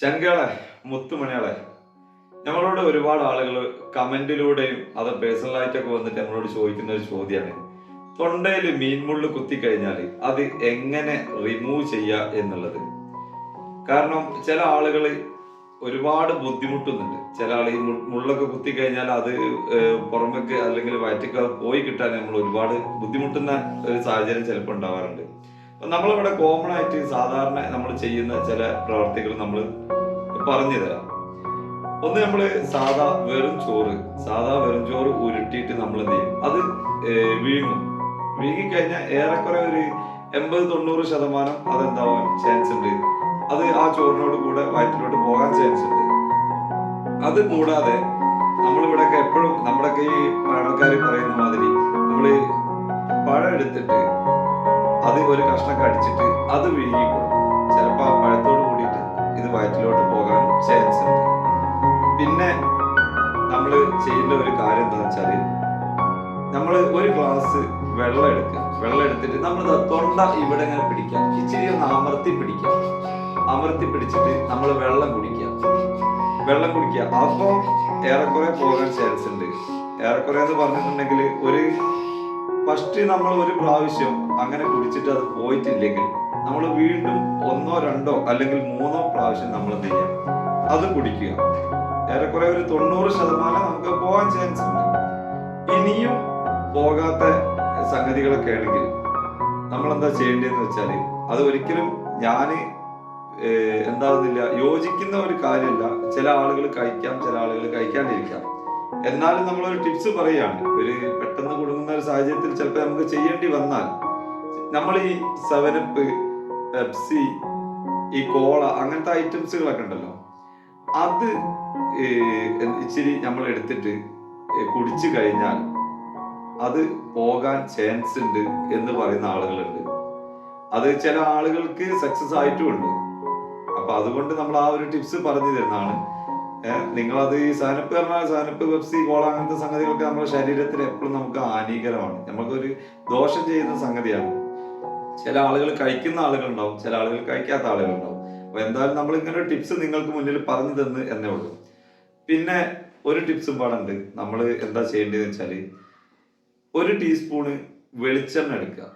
ശങ്കളെ മുത്തുമണികളെ നമ്മളോട് ഒരുപാട് ആളുകൾ കമന്റിലൂടെയും അത് പേഴ്സണലായിട്ടൊക്കെ വന്നിട്ട് നമ്മളോട് ചോദിക്കുന്ന ഒരു ചോദ്യമാണ് തൊണ്ടയിൽ മീൻമുള്ളു കുത്തിക്കഴിഞ്ഞാൽ അത് എങ്ങനെ റിമൂവ് ചെയ്യുക എന്നുള്ളത്. കാരണം ചില ആളുകൾ ഒരുപാട് ബുദ്ധിമുട്ടുന്നുണ്ട്. ചില ആൾ ഈ മുള്ളൊക്കെ കുത്തിക്കഴിഞ്ഞാൽ അത് പുറമേക്ക് അല്ലെങ്കിൽ വയറ്റൊക്കെ പോയി കിട്ടാൻ നമ്മൾ ഒരുപാട് ബുദ്ധിമുട്ടുന്ന ഒരു സാഹചര്യം ചിലപ്പോൾ ഉണ്ടാവാറുണ്ട്. നമ്മളിവിടെ കോമൺ ആയിട്ട് സാധാരണ നമ്മൾ ചെയ്യുന്ന ചില പ്രവർത്തികൾ നമ്മൾ പറഞ്ഞു തരാം ഒന്ന് നമ്മൾ സാധാ വെറും ചോറ് സാധാ വെറും ചോറ് ഉരുട്ടിയിട്ട് നമ്മൾ എന്ത് ചെയ്യും? അത് വീങ്ങും വീങ്ങിക്കഴിഞ്ഞാൽ ഏറെക്കുറെ ഒരു എൺപത് തൊണ്ണൂറ് ശതമാനം അതെന്താവാൻ ചാൻസ് ഉണ്ട്. അത് ആ ചോറിനോട് കൂടെ വയറ്റിലോട്ട് പോകാൻ ചാൻസ് ഉണ്ട്. അത് കൂടാതെ നമ്മളിവിടെയൊക്കെ എപ്പോഴും നമ്മുടെയൊക്കെ ഈ പഴമക്കാർ പറയുന്ന മാതിരി നമ്മൾ പഴം എടുത്തിട്ട് അത് ഒരു കഷ്ണം കടിച്ചിട്ട് അത് വിഴുങ്ങി കൊടുക്കും. ചിലപ്പോൾ ആ പഴത്തോട് കൂടിയിട്ട് ഇത് വയറ്റിലോട്ട് പോകാൻ ചാൻസ് ഉണ്ട്. പിന്നെ നമ്മൾ ചെയ്യേണ്ട ഒരു കാര്യം എന്താണെന്ന് വെച്ചാൽ നമ്മൾ ഒരു ഗ്ലാസ് വെള്ളം എടുക്കുക. വെള്ളം എടുത്തിട്ട് നമ്മൾ തൊണ്ട ഇവിടെ ഇങ്ങനെ പിടിക്കുക. ഇച്ചിരി ഒന്ന് അമർത്തി പിടിക്കുക. അമർത്തി പിടിച്ചിട്ട് നമ്മൾ വെള്ളം കുടിക്കുക. വെള്ളം കുടിക്കുക. അപ്പോൾ ഏറെക്കുറെ പോകാൻ ചാൻസ് ഉണ്ട്. ഏറെക്കുറെ എന്ന് പറഞ്ഞിട്ടുണ്ടെങ്കിൽ ഒരു ഫസ്റ്റ് നമ്മൾ ഒരു പ്രാവശ്യം അങ്ങനെ കുടിച്ചിട്ട് അത് പോയിട്ടില്ലെങ്കിൽ നമ്മൾ വീണ്ടും ഒന്നോ രണ്ടോ അല്ലെങ്കിൽ മൂന്നോ പ്രാവശ്യം നമ്മൾ എന്ത് ചെയ്യാം? അത് കുടിക്കുക. ഏറെക്കുറെ ഒരു തൊണ്ണൂറ് ശതമാനം നമുക്ക് പോകാൻ ചാൻസ് ഉണ്ട്. ഇനിയും പോകാത്ത സംഗതികളൊക്കെ ആണെങ്കിൽ നമ്മൾ എന്താ ചെയ്യേണ്ടതെന്ന് വെച്ചാൽ അത് ഒരിക്കലും ഞാൻ എന്താകുന്നില്ല യോജിക്കുന്ന ഒരു കാര്യമല്ല. ചില ആളുകൾ കഴിക്കാം ചില ആളുകൾ കഴിക്കാണ്ടിരിക്കാം. എന്നാലും നമ്മളൊരു ടിപ്സ് പറയുകയാണ്. ഒരു പെട്ടെന്ന് കുടുങ്ങുന്ന ഒരു സാഹചര്യത്തിൽ ചിലപ്പോൾ നമുക്ക് ചെയ്യേണ്ടി വന്നാൽ നമ്മൾ ഈ സെവനപ്പ് പെപ്സി ഈ കോള അങ്ങനത്തെ ഐറ്റംസുകളൊക്കെ ഉണ്ടല്ലോ. അത് ഇച്ചിരി നമ്മൾ എടുത്തിട്ട് കുടിച്ചു കഴിഞ്ഞാൽ അത് പോകാൻ ചാൻസ് ഉണ്ട് എന്ന് പറയുന്ന ആളുകളുണ്ട്. അത് ചില ആളുകൾക്ക് സക്സസ് ആയിട്ടുമുണ്ട്. അപ്പൊ അതുകൊണ്ട് നമ്മൾ ആ ഒരു ടിപ്സ് പറഞ്ഞു തരുന്നതാണ്. നിങ്ങളത് ഈ സാനപ്പ് പറഞ്ഞാൽ സാനപ്പ് പെപ്സി കോള അങ്ങനത്തെ സംഗതികളൊക്കെ നമ്മുടെ ശരീരത്തിന് എപ്പോഴും നമുക്ക് ഹാനികരമാണ്. നമുക്കൊരു ദോഷം ചെയ്യുന്ന സംഗതിയാണ്. ചില ആളുകൾ കഴിക്കുന്ന ആളുകളുണ്ടാവും ചില ആളുകൾ കഴിക്കാത്ത ആളുകളുണ്ടാവും. അപ്പൊ എന്തായാലും നമ്മൾ ഇങ്ങനെ ടിപ്സ് നിങ്ങൾക്ക് മുന്നിൽ പറഞ്ഞു തന്ന് എന്നേ ഉള്ളൂ. പിന്നെ ഒരു ടിപ്സും പാടുണ്ട്. നമ്മൾ എന്താ ചെയ്യേണ്ടതെന്ന് വെച്ചാൽ ഒരു ടീസ്പൂണ് വെളിച്ചെണ്ണ എടുക്കുക.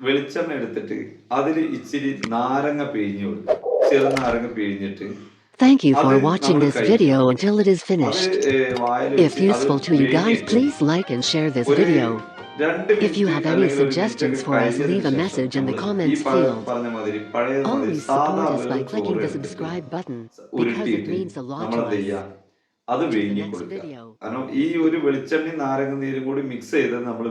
വെളിച്ചെണ്ണ എടുത്തിട്ട് അതിൽ ഇച്ചിരി നാരങ്ങ പിഴിഞ്ഞു കൊടുക്കുക. ചെറുനാരങ്ങ പിഴിഞ്ഞിട്ട് Thank you for അത് watching നമ്മൾ this കഴിക്കുക. video until it is അത് finished. ഏഹ്, വായിൽ If വെച്ച് അത് useful to you guys, പിഴിഞ്ഞിട്ട് please like and share this ഒരു video. രണ്ട് If you minute have any അല്ലെങ്കിൽ ഒരു suggestions മിനിറ്റ് for us, കഴിഞ്ഞതിന് leave a ശേഷം message in the നമ്മള് comments ഈ പ- field. പറഞ്ഞ മാതിരി പഴയ മാതിരി Always സാധാ support us by വെറും clicking ചോറ് the എടുത്തിട്ട് subscribe button because it ഉരുട്ടിയിട്ട് means a lot to നമ്മളെന്ത് us. ചെയ്യാ അത് To the വിഴുങ്ങി next കൊടുക്കുക video. കാരണം ഈ ഒരു വെളിച്ചെണ്ണയും നാരങ്ങ നീരും കൂടി മിക്സ് ചെയ്ത് നമ്മൾ